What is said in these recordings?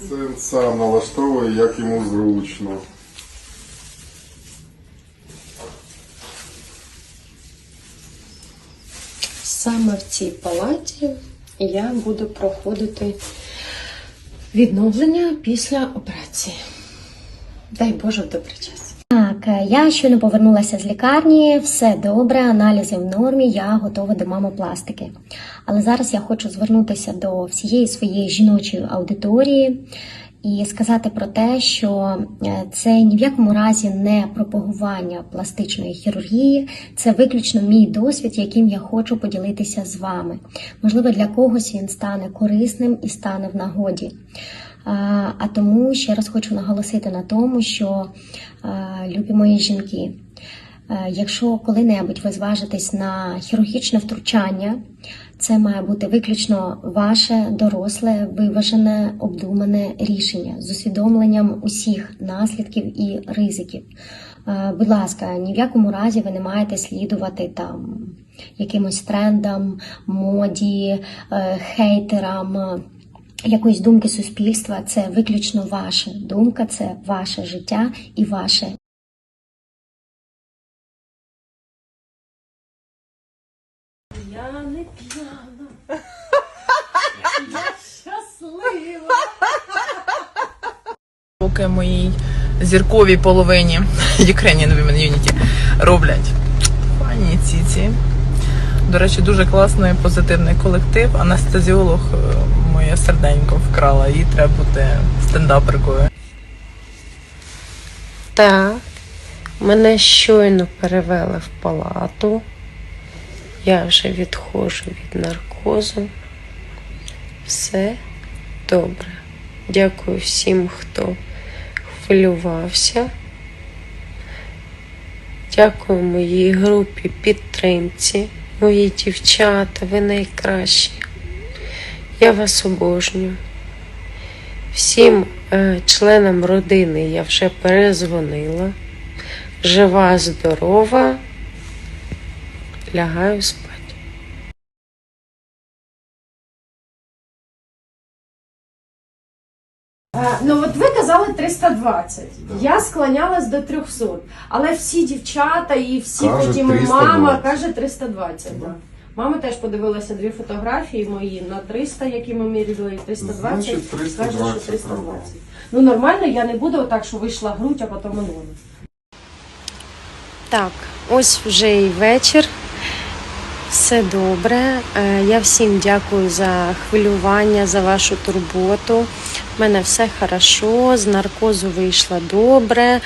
Пацієнт сам налаштовує, як йому зручно. Саме в цій палаті я буду проходити відновлення після операції. Дай Боже в добрий час. Так, е, я щойно повернулася з лікарні, все добре, аналізи в нормі, я готова до мамопластики. Але зараз я хочу звернутися до всієї своєї жіночої аудиторії і сказати про те, що е, це ні в якому разі не пропагування пластичної хірургії, це виключно мій досвід, яким я хочу поділитися з вами. Можливо, для когось він стане корисним і стане в нагоді. А тому ще раз хочу наголосити на тому, що любі мої жінки, якщо коли-небудь ви зважитесь на хірургічне втручання, це має бути виключно ваше доросле, виважене, обдумане рішення з усвідомленням усіх наслідків і ризиків. Будь ласка, ні в якому разі ви не маєте слідувати там якимось трендам, моді, е, хейтерам. Якоїсь думки суспільства, це виключно ваша думка, це ваше життя і ваше. Я не п'яна. Я щаслива. Поки моїй зірковій половині Ukrainian Women Unity роблять фані ціці. До речі, дуже класний позитивний колектив. Анестезіолог е, моє серденько вкрала, їй треба бути стендаперкою. Так, мене щойно перевели в палату. Я вже відходжу від наркозу. Все добре. Дякую всім, хто хвилювався. Дякую моїй групі підтримці, мої дівчата, ви найкращі. Я вас обожнюю. Всім е, членам родини я вже перезвонила. Жива, здорова, лягаю спати. Е, Ну от ви казали 320. Я склонялась до 300. Але всі дівчата і всі Кажуть потім і 320. мама каже 320. Да. Мама теж подивилася дві фотографії мої на 300, які ми міряли, і 320. Значить, 320 каже, що 320. права. Ну нормально, я не буду отак, що вийшла грудь, а потім лон. Так, ось вже і вечір. Все добре. Е, Я всім дякую за хвилювання, за вашу турботу. У мене все хорошо, з наркозу вийшла добре.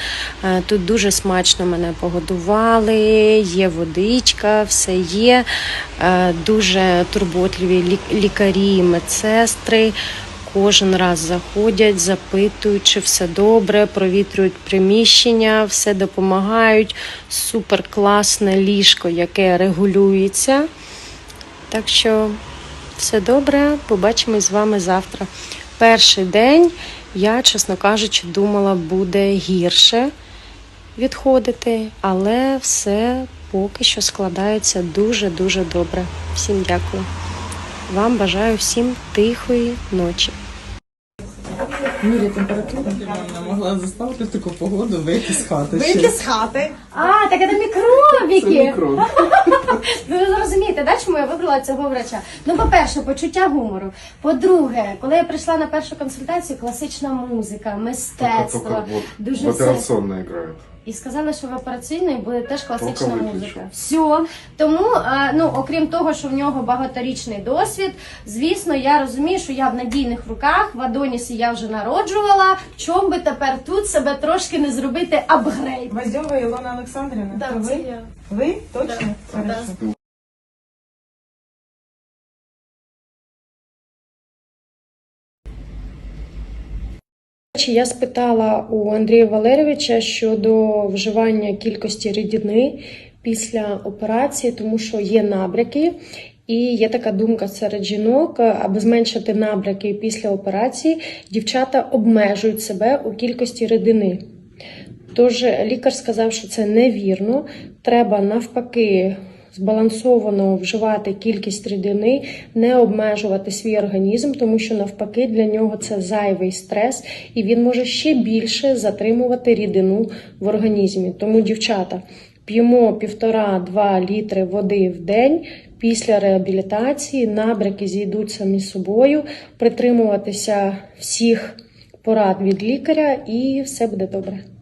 Е, Тут дуже смачно мене погодували, є водичка, все є. Е, Дуже турботливі лікарі і медсестри. Кожен раз заходять, запитують, чи все добре, провітрюють приміщення, все допомагають. Супер класне ліжко, яке регулюється. Так що все добре, побачимось з вами завтра. Перший день я, чесно кажучи, думала, буде гірше відходити, але все поки що складається дуже-дуже добре. Всім дякую. Вам бажаю всім тихої ночі. Міря температура. Ти могла заставити в таку погоду вийти з хати. Вийти з хати. А, так це мікробіки! Мікро. Ви зрозумієте, да, чому я вибрала цього врача? Ну, по-перше, почуття гумору. По-друге, коли я прийшла на першу консультацію, класична музика, мистецтво, Только вот дуже в все. играют. І сказали, що в операційної буде теж класична музика. Все. Тому, е, ну, окрім того, що в нього багаторічний досвід, звісно, я розумію, що я в надійних руках, в Адонісі я вже народжувала. Чом би тепер тут себе трошки не зробити апгрейд? Воздьова Ілона Олександрівна, Да, то це ви? я. Ви? Точно? Хорошо. Чи Я спитала у Андрія Валерійовича щодо вживання кількості рідини після операції, тому що є набряки, і є така думка серед жінок, аби зменшити набряки після операції, дівчата обмежують себе у кількості рідини. Тож лікар сказав, що це невірно. Треба навпаки збалансовано вживати кількість рідини, не обмежувати свій організм, тому що навпаки для нього це зайвий стрес, і він може ще більше затримувати рідину в організмі. Тому, дівчата, п'ємо півтора-два літри води в день. Після реабілітації набряки зійдуть самі собою, притримуватися всіх порад від лікаря, і все буде добре.